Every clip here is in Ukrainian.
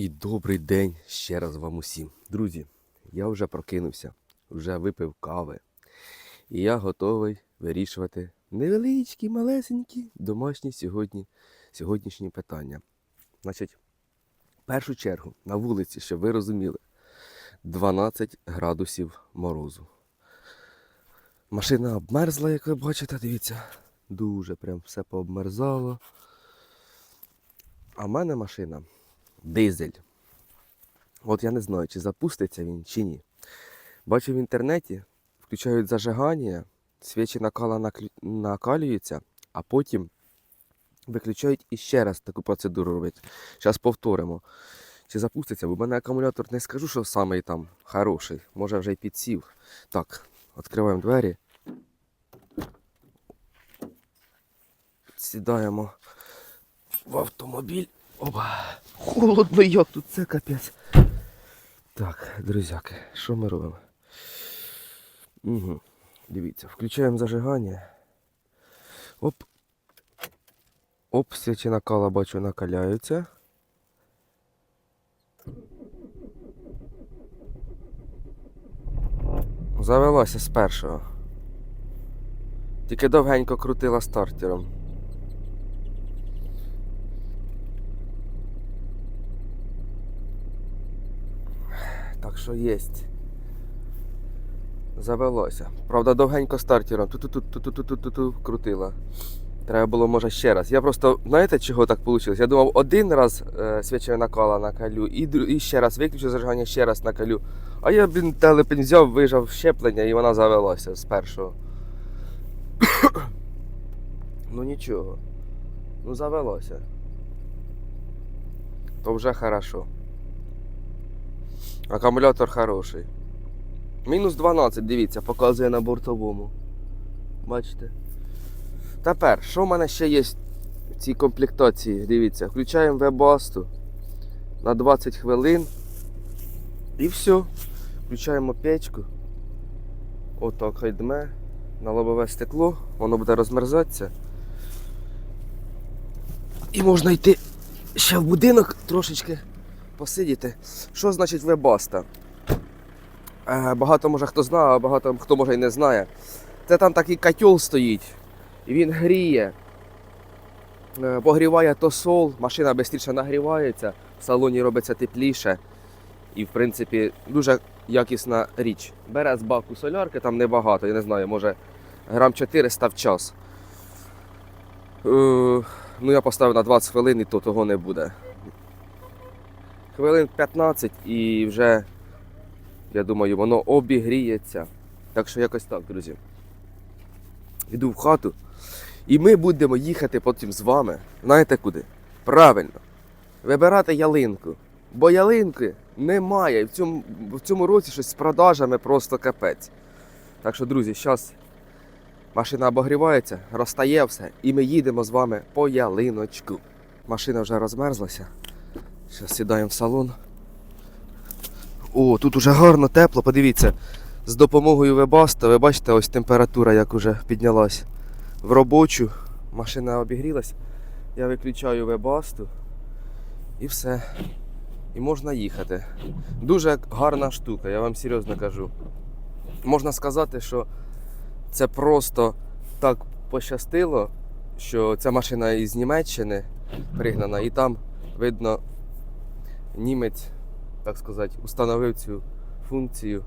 І добрий день ще раз вам усім. Друзі, я вже прокинувся, вже випив кави. І я готовий вирішувати невеличкі, малесенькі домашні сьогодні, сьогоднішні питання. Значить, в першу чергу на вулиці, щоб ви розуміли, 12 градусів морозу. Машина обмерзла, як ви бачите, дивіться. Дуже прям все пообмерзало. А в мене машина дизель. От я не знаю, чи запуститься він, чи ні. Бачу в інтернеті, включають зажигання, свічі накала накалюються, а потім виключають і ще раз таку процедуру роблять. Зараз повторимо. Чи запуститься, бо в мене акумулятор не скажу, що самий там хороший. Може вже й підсів. Так, відкриваємо двері. Сідаємо в автомобіль. Опа. Холодно як тут це капець. Так, друзяки, що ми робимо? Угу. Дивіться, включаємо зажигання. Оп. Оп, свічі накала, бачу, накаляються. Завелася з першого. Тільки довгенько крутила стартером. Так що єсть. Завелося. Правда, довгенько стартером. Ту-ту-ту-ту-ту-ту-ту-ту крутила. Треба було, може, ще раз. Я просто, знаєте, чого так вийшло? Я думав, один раз е, свічою накала накалю, і, і ще раз виключу зажигання, ще раз накалю. А я, блін, телепень взяв, вижав щеплення і вона завелася з першого. ну нічого. Ну завелося. То вже хорошо. Акумулятор хороший. Мінус 12, дивіться, показує на бортовому. Бачите? Тепер, що в мене ще є в цій комплектації? Дивіться, включаємо вебасту на 20 хвилин. І все. Включаємо печку. Отак хай дме на лобове стекло, воно буде розмерзатися. І можна йти ще в будинок трошечки посидіти. Що значить вебаста? Е, Багато може хто знає, а багато хто може і не знає. Це там такий котел стоїть, і він гріє. Е, Погріває тосол, машина швидше нагрівається, в салоні робиться тепліше. І, в принципі, дуже якісна річ. Бере з баку солярки, там небагато, я не знаю, може грам 400 в час. Е, ну, я поставив на 20 хвилин і то того не буде. Хвилин 15 і вже, я думаю, воно обігріється. Так що якось так, друзі. Іду в хату. І ми будемо їхати потім з вами. Знаєте куди? Правильно. Вибирати ялинку. Бо ялинки немає. В цьому, в цьому році щось з продажами просто капець. Так що, друзі, зараз машина обогрівається, розтає все, і ми їдемо з вами по ялиночку. Машина вже розмерзлася. Зараз сідаємо в салон. О, тут уже гарно, тепло, подивіться. З допомогою вебаста, ви бачите, ось температура як уже піднялась в робочу. Машина обігрілась. Я виключаю вебасту і все. І можна їхати. Дуже гарна штука, я вам серйозно кажу. Можна сказати, що це просто так пощастило, що ця машина із Німеччини пригнана, і там видно німець, так сказати, установив цю функцію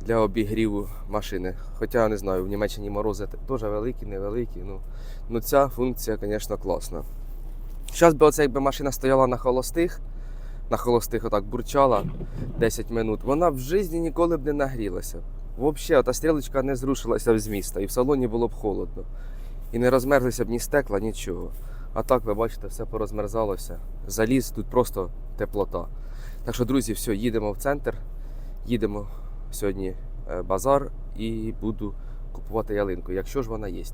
для обігріву машини. Хоча не знаю, в Німеччині морози теж великі, невеликі. Ну, ну ця функція, звісно, класна. Зараз би оце якби машина стояла на холостих, на холостих отак бурчала 10 минут, вона в житті ніколи б не нагрілася. Взагалі, та стрілочка не зрушилася з міста, і в салоні було б холодно. І не розмерзлися б ні стекла, нічого. А так, ви бачите, все порозмерзалося. Заліз, тут просто теплота. Так що, друзі, все, їдемо в центр, їдемо сьогодні е, базар і буду купувати ялинку, якщо ж вона є.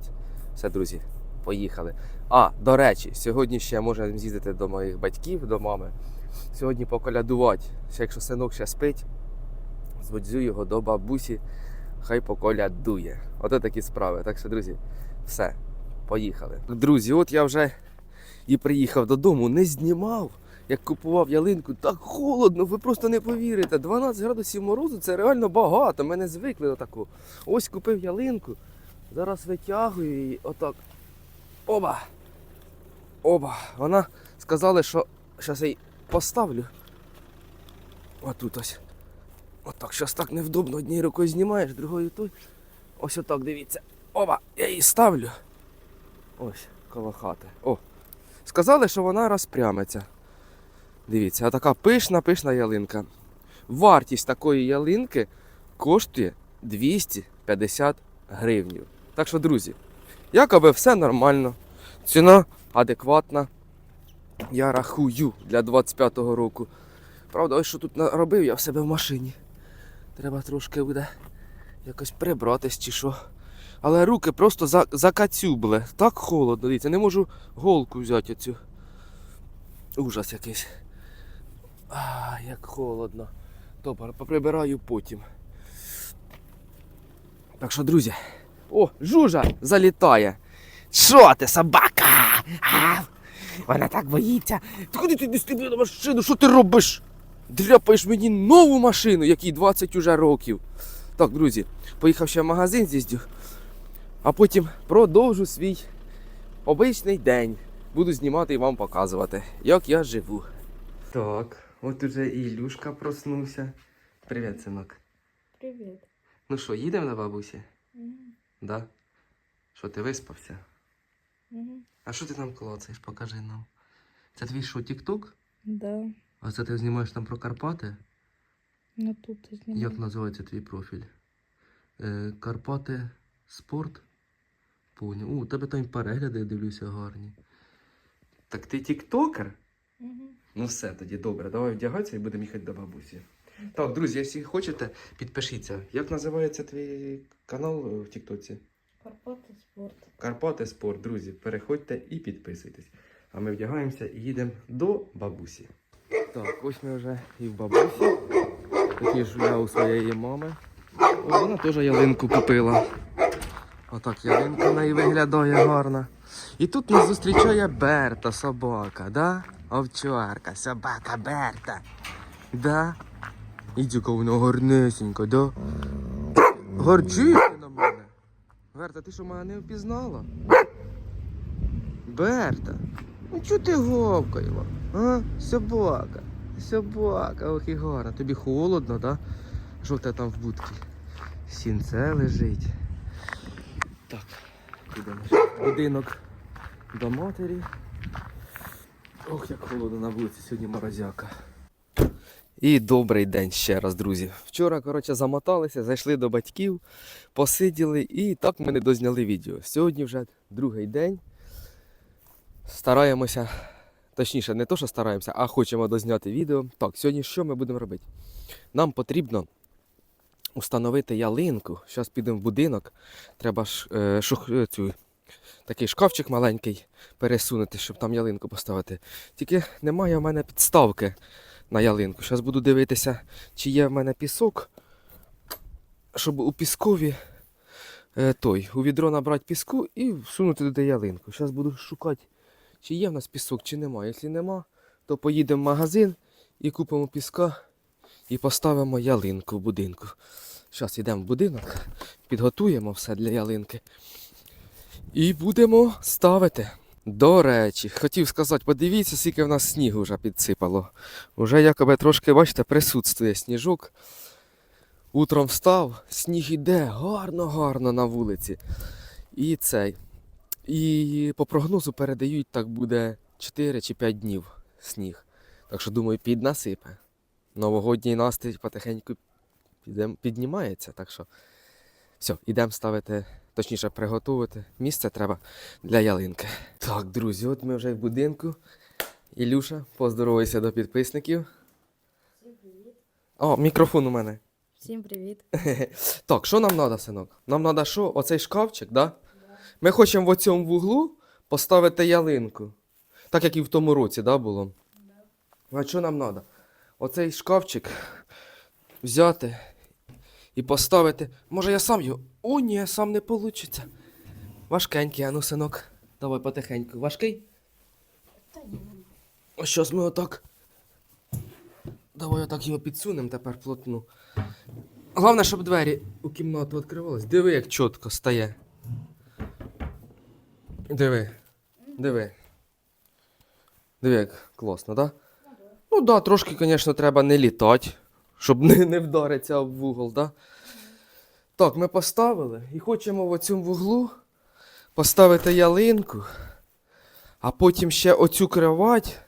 Все, друзі, поїхали. А, до речі, сьогодні ще можемо з'їздити до моїх батьків, до мами. Сьогодні поколядувати. Ще якщо синок ще спить, зводзю його до бабусі, хай поколядує. Ото такі справи. Так що, друзі, все, поїхали. Друзі, от я вже і приїхав додому, не знімав як купував ялинку, так холодно, ви просто не повірите. 12 градусів морозу це реально багато. Мене звикли до такого. Ось купив ялинку. Зараз витягую її отак. Оба! Оба! Вона сказала, що зараз я її поставлю. Отут ось. Отак, зараз так невдобно. Однією рукою знімаєш, другою той. Ось отак, дивіться. Оба! Я її ставлю. Ось, коло хати. О! Сказали, що вона розпрямиться. Дивіться, така пишна, пишна ялинка. Вартість такої ялинки коштує 250 гривнів. Так що, друзі, якоби все нормально. Ціна адекватна. Я рахую для 25-го року. Правда, ось що тут робив я в себе в машині. Треба трошки буде якось прибратись чи що. Але руки просто за, закацюбли. Так холодно, дивіться, не можу голку взяти оцю. Ужас якийсь. А, як холодно. Добре, поприбираю потім. Так що, друзі. О, жужа залітає. Що ти, собака? А? Вона так боїться. Ти куди ти не на машину? Що ти робиш? Дряпаєш мені нову машину, якій 20 уже років. Так, друзі, поїхав ще в магазин з'їздю, а потім продовжу свій обичний день. Буду знімати і вам показувати, як я живу. Так, от уже і Ілюшка проснувся. Привіт, синок. Привіт. Ну що, їдемо до бабусі? Мгм. Да? Що, ти виспався? Мгм. А що ти там клацаєш? Покажи нам. Це твій що, Тік-Ток? Да. А це ти знімаєш там про Карпати? Ну тут ти знімай. Як називається твій профіль? Е, Карпати Спорт? Поняв. У, у тебе там перегляди, я дивлюся, гарні. Так ти тіктокер? Мгм. Ну все, тоді добре, давай вдягатися і будемо їхати до бабусі. Так, друзі, якщо хочете, підпишіться. Як називається твій канал в Тіктоці? Карпати спорт. Карпати Спорт, друзі, переходьте і підписуйтесь. А ми вдягаємося і їдемо до бабусі. Так, ось ми вже і в бабусі. Такі ж я у своєї мами. О, вона теж ялинку купила. Отак ялинка в неї виглядає гарно. І тут нас зустрічає Берта, собака, да? Овчарка, собака Берта. Да? Ідіка вона гарнесенька, да? Горчишся на мене. Берта, ти що мене не впізнала? Берта, ну чого ти гавкаєла? А? Собака. Собака, ох і гарна. Тобі холодно, да? Що в тебе там в будці? Сінце лежить. Так, підемо будинок до матері. Ох, як холодно на вулиці, сьогодні морозяка. І добрий день ще раз, друзі. Вчора, коротше, замоталися, зайшли до батьків, посиділи і так ми не дозняли відео. Сьогодні вже другий день. Стараємося, точніше, не то, що стараємося, а хочемо дозняти відео. Так, сьогодні що ми будемо робити? Нам потрібно установити ялинку. Зараз підемо в будинок. Треба ж е, шух, цю, такий шкафчик маленький пересунути, щоб там ялинку поставити. Тільки немає в мене підставки на ялинку. Зараз буду дивитися, чи є в мене пісок, щоб у піскові е, той, у відро набрати піску і всунути туди ялинку. Зараз буду шукати, чи є в нас пісок, чи нема. Якщо нема, то поїдемо в магазин і купимо піска і поставимо ялинку в будинку. Зараз йдемо в будинок, підготуємо все для ялинки. І будемо ставити. До речі, хотів сказати, подивіться, скільки в нас снігу вже підсипало. Уже якоби трошки, бачите, присутствує сніжок. Утром встав, сніг іде гарно-гарно на вулиці. І цей. І по прогнозу передають, так буде 4 чи 5 днів сніг. Так що, думаю, піднасипе. Новогодній настрій потихеньку піднімається. Так що все, йдемо ставити, точніше, приготувати. Місце треба для ялинки. Так, друзі, от ми вже в будинку. Ілюша, поздоровайся до підписників. Всім привіт. О, мікрофон у мене. Всім привіт. Так, що нам треба, синок? Нам треба що? Оцей шкафчик, да? Ми хочемо в цьому вуглу поставити ялинку. Так як і в тому році, да, було? А що нам треба? Оцей шкафчик взяти і поставити. Може я сам його. О, ні, сам не вийде. Важкенький, а ну, синок. Давай потихеньку. Важкий? Та ні. Ось щось ми отак Давай отак його підсунемо тепер плотну. Головне, щоб двері у кімнату відкривались. Диви, як чітко стає. Диви. Диви. Диви, як класно, так? Да? Ну так, да, трошки, звісно, треба не літати, щоб не, не вдаритися об вугол, так? Да? Так, ми поставили і хочемо в цьому вуглу поставити ялинку, а потім ще оцю кровать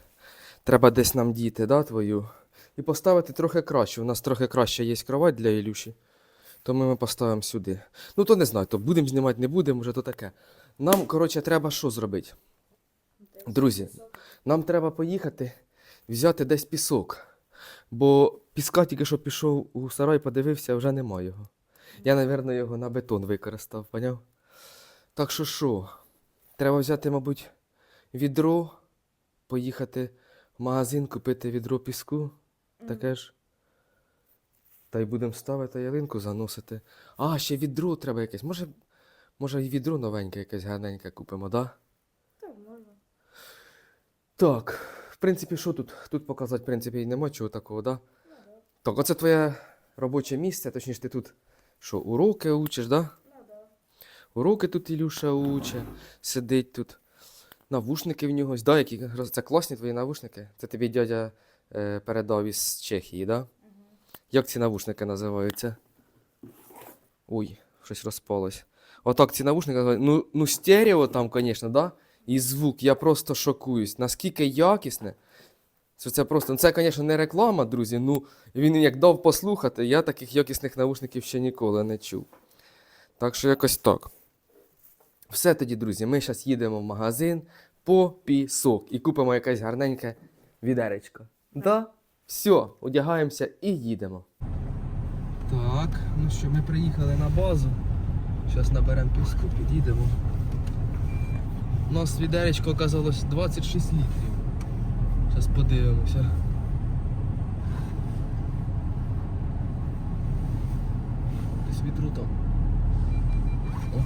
треба десь нам діти, да, твою. І поставити трохи краще. У нас трохи краще є кровать для Ілюші. То ми, ми поставимо сюди. Ну, то не знаю, то будемо знімати, не будемо, вже то таке. Нам, коротше, треба що зробити? Друзі, нам треба поїхати, взяти десь пісок. Бо піска тільки що пішов у сарай, подивився, вже нема його. Я, мабуть, його на бетон використав, поняв? Так що що? Треба взяти, мабуть, відро, поїхати в магазин, купити відро піску. Таке ж. Та й будемо ставити ялинку, заносити. А, ще відро треба якесь. Може, може і відро новеньке, якесь гарненьке купимо, да? Так, можна. Так, в принципі, що тут? Тут показати, в принципі, і нема чого такого, да? Так, оце твоє робоче місце, точніше, ти тут що, уроки учиш, да? Ну, да. Уроки тут Ілюша уче, сидить тут. Навушники в нього. Да, які це класні твої навушники. Це тобі дядя е, передав із Чехії, да? Як ці навушники називаються? Ой, щось розпалось. Отак ці навушники називаються. Ну, ну стерео там, звісно, да? І звук, я просто шокуюсь. Наскільки якісне. Це, це просто, ну це, звісно, не реклама, друзі. Ну, він як дав послухати, я таких якісних навушників ще ніколи не чув. Так що якось так. Все тоді, друзі, ми зараз їдемо в магазин по пісок і купимо якесь гарненьке відеречко. Да? Все, одягаємося і їдемо. Так, ну що, ми приїхали на базу. Зараз наберемо піску, під'їдемо. У нас відеречко оказалось 26 літрів. Зараз подивимося. Десь відру там. О.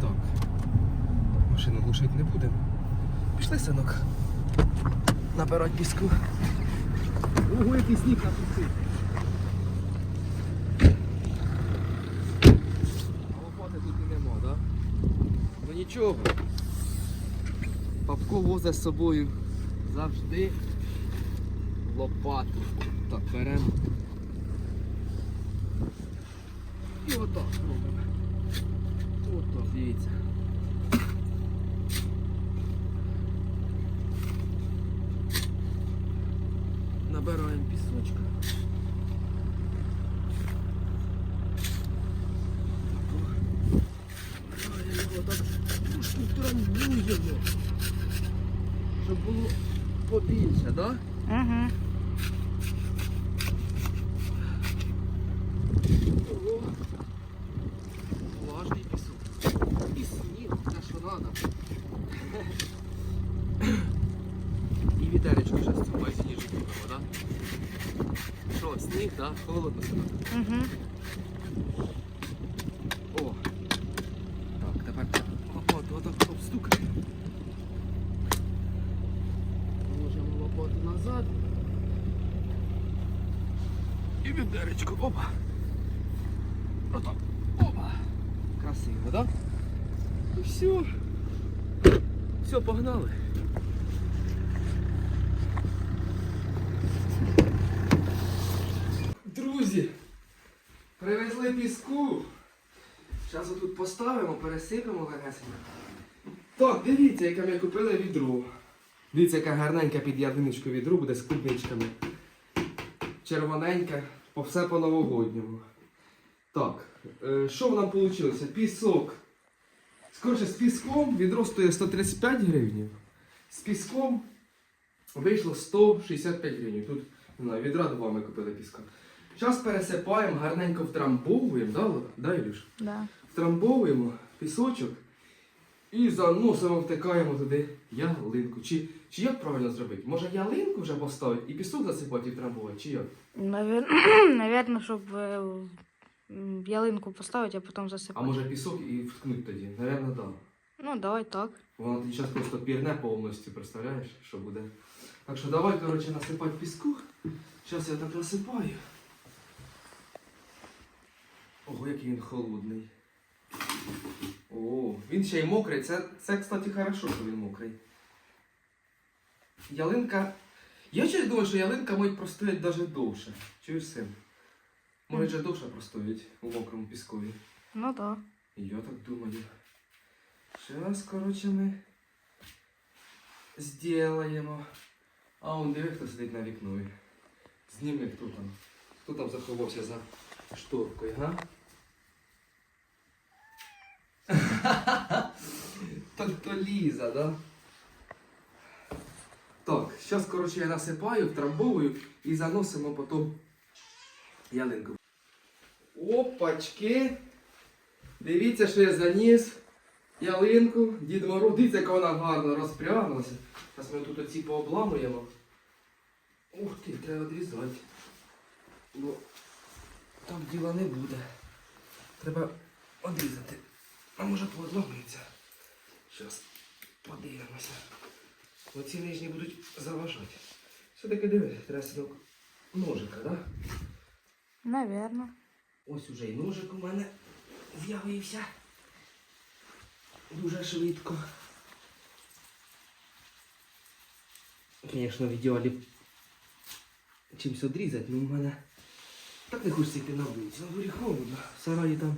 Так. Машину глушити не будемо. Пішли, синок. Набирати піску. Ого, який сніг напустив. А лопати тут і нема, да? Ну нічого. Папко возить з собою завжди лопату. Так, беремо. І отак робимо. Отак, дивіться. Набираємо пісочка. Набираємо його так штуктуруємо, щоб було побільше, так? Да? Угу. Ого. Влажний пісок. І сніг, те, що треба. І вітеречко вже з сніжку купимо, так? Що, сніг, так? Холодно сюди. Угу. О! Так, тепер лопату отак обстукаємо. Положимо лопату назад. І відеречко. Опа! Отак. Опа! Красиво, так? І все. Все, погнали. Друзі, привезли піску. Зараз отут поставимо, пересипемо легесенько. Так, дивіться, яке ми купили відро. Дивіться, яке гарненьке під ялиничку відро буде з клубничками. Червоненьке, по все по новогодньому. Так, е, що нам вийшло? Пісок. Скоріше, з піском відро стоїть 135 гривень. З піском вийшло 165 гривень. Тут не знаю, відра два ми купили піска. Зараз пересипаємо, гарненько втрамбовуємо, да, да, Ілюш? Да. Втрамбовуємо пісочок і заносимо, втикаємо туди ялинку. Чи, чи як правильно зробити? Може ялинку вже поставити і пісок засипати і втрамбувати, чи як? Навер... Наверно, щоб е, ялинку поставити, а потім засипати. А може пісок і вткнути тоді? Наверно, так. Да. Ну, давай так. Воно тоді зараз просто пірне повністю, представляєш, що буде. Так що давай, коротше, насипати піску. Зараз я так насипаю. Ого, який він холодний. О, він ще й мокрий. Це, це, кстати, хорошо, що він мокрий. Ялинка. Я щось думаю, що ялинка може простоять навіть довше. Чуєш син? Може вже довше простоять у мокрому піскові. Ну так. Я так думаю. Сейчас, короче, ми сделаємо. А он диви, хто сидить на вікнові. Зніми, хто там. Хто там заховався за шторкою, га? Так то Ліза, да? Так, зараз, коротше, я насипаю, втрамбовую і заносимо потім ялинку. Опачки! Дивіться, що я заніс ялинку, Дід Мороз, дивіться, яка вона гарно розпряглася. Зараз ми тут оці пообламуємо. Ух ти, треба відрізати. Бо так діла не буде. Треба відрізати. А може поодламується. Зараз подивимося. Оці нижні будуть заважати. Все-таки диви, треба ножика, так? Да? Навірно. Ось уже і ножик у мене з'явився. Дуже швидко. Звісно, в ідеалі чимось одрізати, але в мене так не хочеться йти на вулицю. На дворі холодно. В сараї там.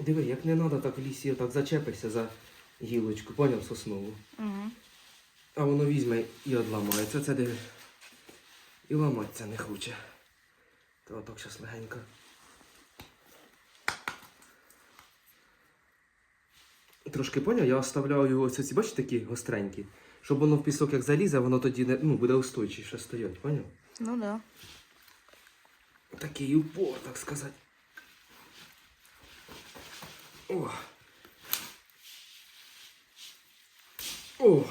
Диви, як не треба так в лісі отак зачепишся за гілочку, поняв соснову. Угу. А воно візьме і одламається. Це диви. І ламатися не хоче. То отак зараз легенько. Трошки поняв, я оставляю ось ці, бачите, такі гостренькі. Щоб воно в пісок як залізе, воно тоді не, ну, буде устойчіше стоять, поняв? Ну да. Такий упор, так сказати. О. О,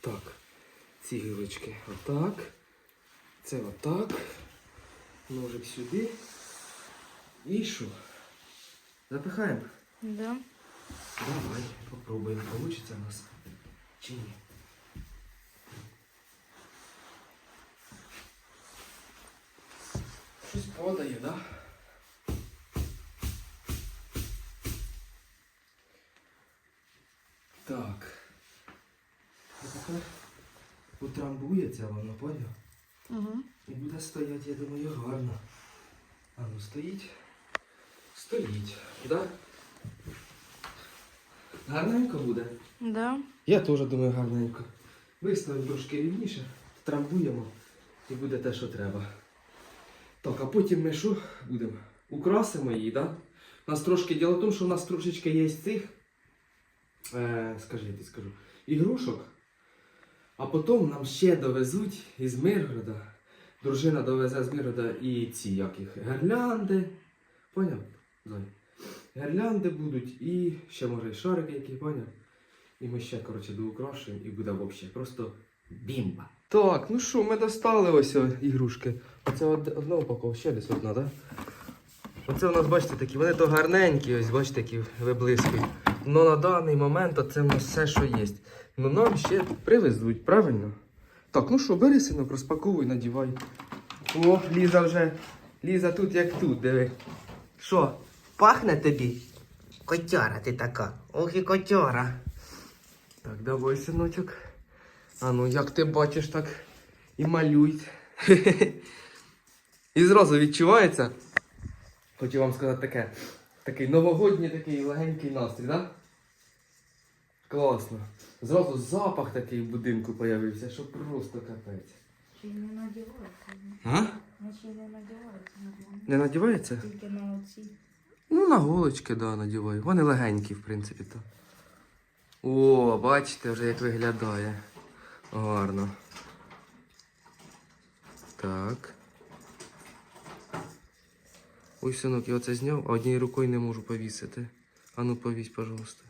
так. Ці гілочки отак. Це отак. Ножик сюди. І що? Запихаємо? Да. Давай, попробуємо, получится у нас чи ні. Щось падає, да? Утрамбується воно, поняв? Угу. І буде стояти, я думаю, гарно. А ну стоїть. Стоїть, да? Гарненько буде. Да. Я теж думаю гарненько. Виставимо трошки рівніше, трамбуємо і буде те, що треба. Так, а потім ми що будемо? Украсимо її, так? Да? У нас трошки діло в тому, що у нас трошечки є цих, е, тобі скажу, ігрушок. А потім нам ще довезуть із Миргорода. Дружина довезе з Миргорода і ці як їх, гірлянди. Поняв? Зай? Будуть і ще може і шарики, які поняв. І ми ще, коротше, доукрашуємо і буде взагалі просто бімба. Так, ну що, ми достали ось ігрушки. Оце од- одна упаковка, ще десь одна, так? Оце у нас, бачите, такі, вони то гарненькі, ось бачите, такі виблискують. Ну на даний момент нас все, що є. Ну нам ще привезуть, правильно? Так, ну що, бери синок, розпаковуй, надівай. О, Ліза вже. Ліза тут як тут, диви. Що, пахне тобі? Котяра ти така. Ох і котяра. Так, давай, синочок. А ну, як ти бачиш, так і малюй. І зразу відчувається. Хочу вам сказати таке. Такий новогодній такий легенький настрій, так? Да? Класно. Зразу запах такий в будинку появився, що просто капець. Чи не надівається? А? Чи не надівається нормально? Не надівається? Тільки на оці. Ну, на голочки, да, надіваю. Вони легенькі, в принципі, то. О, бачите вже як виглядає. Гарно. Так. Ой, синок, я оце зняв, а однією рукою не можу повісити. А ну повісь, пожалуйста.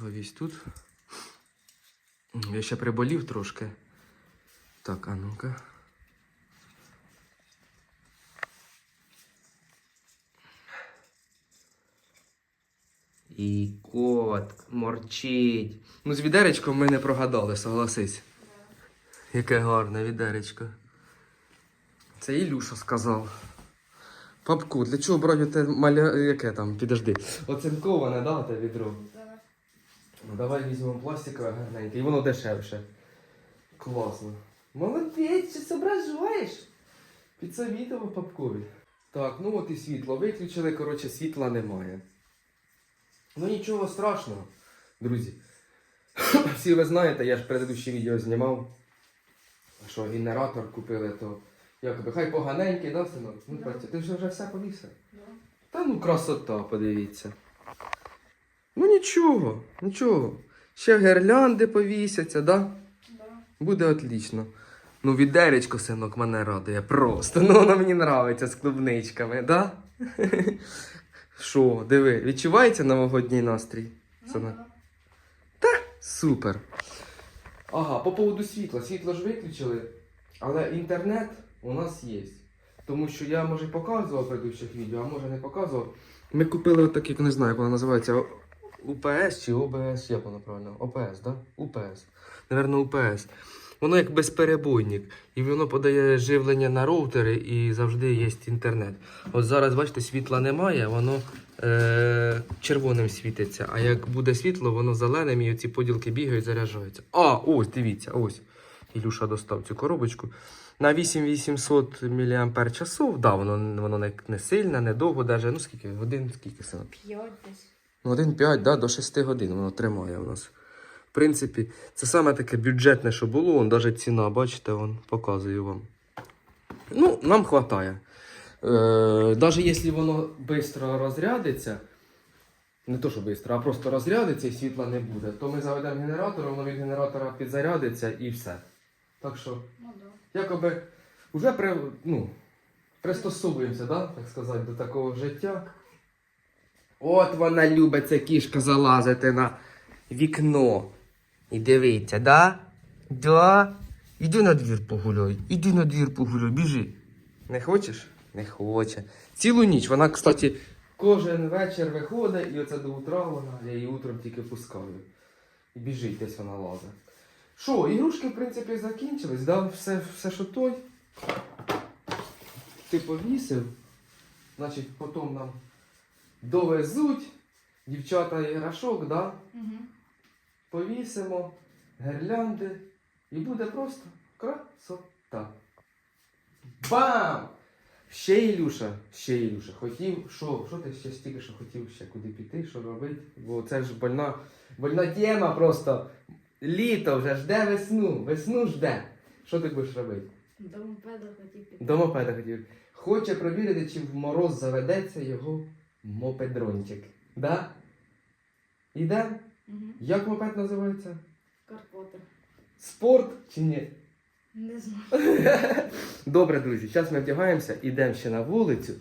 Повісь тут. Я ще приболів трошки. Так, а ну-ка. І кот морчить. Ну, з відеречком ми не прогадали, согласись. Яке гарне відеречко. Це Ілюша сказав. Папку, для чого брати те маля... яке там, підожди. Оцинковане, да, те відро? Ну давай візьмемо пластикове гарненьке, і воно дешевше. Класно. Молодець, чи зображаєш? Підсовітував папкові. Так, ну от і світло виключили, коротше, світла немає. Ну нічого страшного, друзі. Всі ви знаєте, я ж предыдущее відео знімав, що генератор купили, то якоби хай поганенький, да, синок? Ну, Да. Ти вже, вже все повісив? Да. Та ну красота, подивіться. Ну нічого, нічого. Ще гірлянди повісяться, да? Да. Буде отлично. Ну, відеречко, синок, мене радує просто. Ну, воно мені нравиться з клубничками, да? Що, диви, відчувається новогодній настрій? Ну, Синок? да. Супер. Ага, по поводу світла. Світло ж виключили, але інтернет у нас є. Тому що я, може, показував в предыдущих відео, а може не показував. Ми купили отак, як не знаю, як воно називається. УПС чи ОБС, як воно правильно? ОПС, да? УПС. Наверно, УПС. Воно як безперебойник. І воно подає живлення на роутери і завжди є інтернет. От зараз, бачите, світла немає, воно е- червоним світиться. А як буде світло, воно зеленим і ці поділки бігають, заряджаються. А, ось, дивіться, ось. Ілюша достав цю коробочку. На 8800 мАч, да, воно, воно не, не сильне, не довго, даже, ну скільки, годин, скільки синок? П'ять десь. Ну, 1,5 да, до 6 годин воно тримає у нас. В принципі, це саме таке бюджетне, що було, вон, навіть ціна, бачите, вон, показую вам. Ну, нам вистачає. Е, навіть якщо воно швидко розрядиться, не то, що швидко, а просто розрядиться і світла не буде, то ми заведемо генератор, воно від генератора підзарядиться і все. Так що, Ну да. якоби вже при, ну, пристосовуємося, да, так сказати, до такого життя. От вона любить ця кішка залазити на вікно. І дивиться, да? Да? Іди на двір погуляй, іди на двір погуляй, біжи. Не хочеш? Не хоче. Цілу ніч. Вона, кстати, кожен вечір виходить, і оце до утра вона, я її утром тільки пускаю. І біжить десь вона лазить. Що, ігрушки, в принципі, закінчились, да? Все, все що той. Ти повісив, значить, потім нам довезуть дівчата іграшок, да? Угу. повісимо гірлянди і буде просто красота. Бам! Ще Ілюша, ще Ілюша, хотів, що, що ти ще стільки, що хотів ще куди піти, що робити? Бо це ж больна, больна тема просто. Літо вже жде весну, весну жде. Що ти будеш робити? До мопеда хотів піти. До мопеда хотів. Хоче провірити, чи в мороз заведеться його мопедрончик. Да? Іде? Угу. Як мопед називається? Карпоти. Спорт чи ні? Не знаю. Добре, друзі, зараз ми вдягаємося, йдемо ще на вулицю,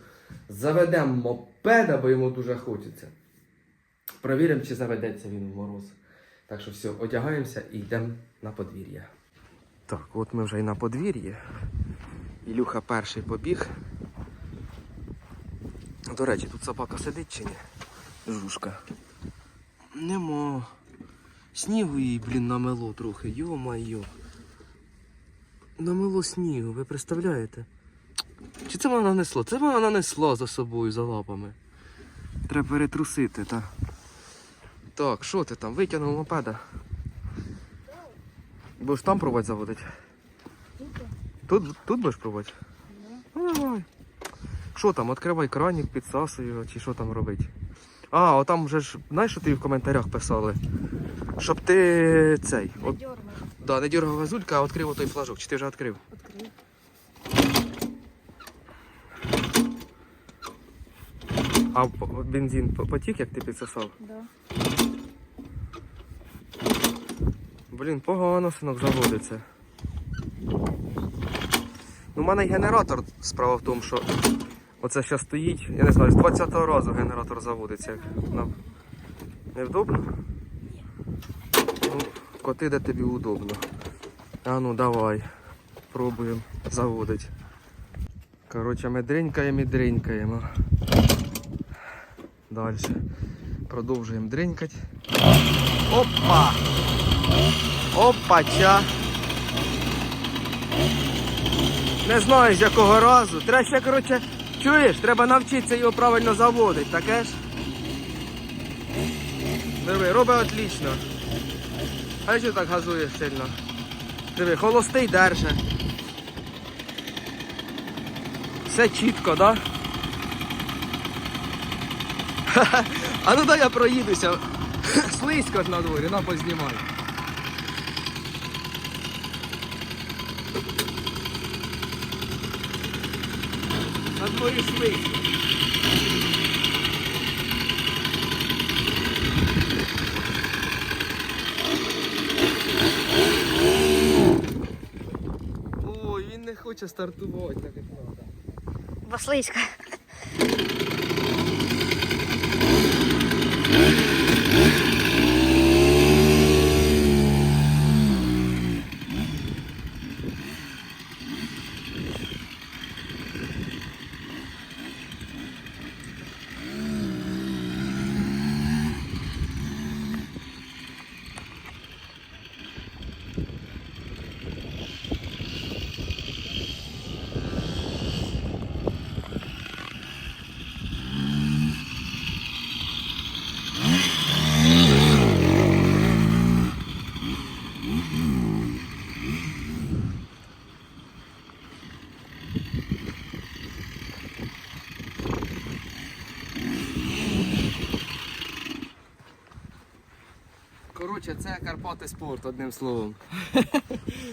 заведемо мопеда, бо йому дуже хочеться. Провіримо, чи заведеться він в мороз. Так що все, одягаємося і йдемо на подвір'я. Так, от ми вже і на подвір'ї. Ілюха перший побіг. До речі, тут собака сидить чи ні? Жушка. Нема. Снігу їй, блін, намело трохи, йо-майо. Намело снігу, ви представляєте? Чи це вона нанесла? Це вона нанесла за собою, за лапами. Треба перетрусити, та. Так, що ти там? Витягнув мопеда. Будеш там пробувати заводити? Тут? Тут, тут будеш пробувати? Ну, давай. Що там, відкривай кранік, підсасуй його, чи що там робити? А, отам вже ж, знаєш, що ти в коментарях писали? Щоб ти цей. Не От, дергай. да, не дергав газулька, а відкрив той флажок. Чи ти вже відкрив? Открив. А бензин потік, як ти підсосав? Да. Блін, погано синок заводиться. Ну, у мене й генератор справа в тому, що оце зараз стоїть, я не знаю, з 20-го разу генератор заводиться. Нам невдобно? Ну, коти, де тобі удобно. А ну давай. Пробуємо заводити. Коротше, ми дринькаємо і дринькаємо. Далі. Продовжуємо дринькати. Опа! Опача! Не знаю з якого разу. Треба ще, коротше, чуєш, треба навчитися його правильно заводити, таке ж? Диви, робить отлично. А що так газує сильно? Диви, холостий держи. Все чітко, да? А ну дай я проїдуся. Слизько ж на дворі, на познімай. На дворі. Ой, він не хоче стартувати, так як треба. Васлиська. Коротше, спортом, спорт, одним словом.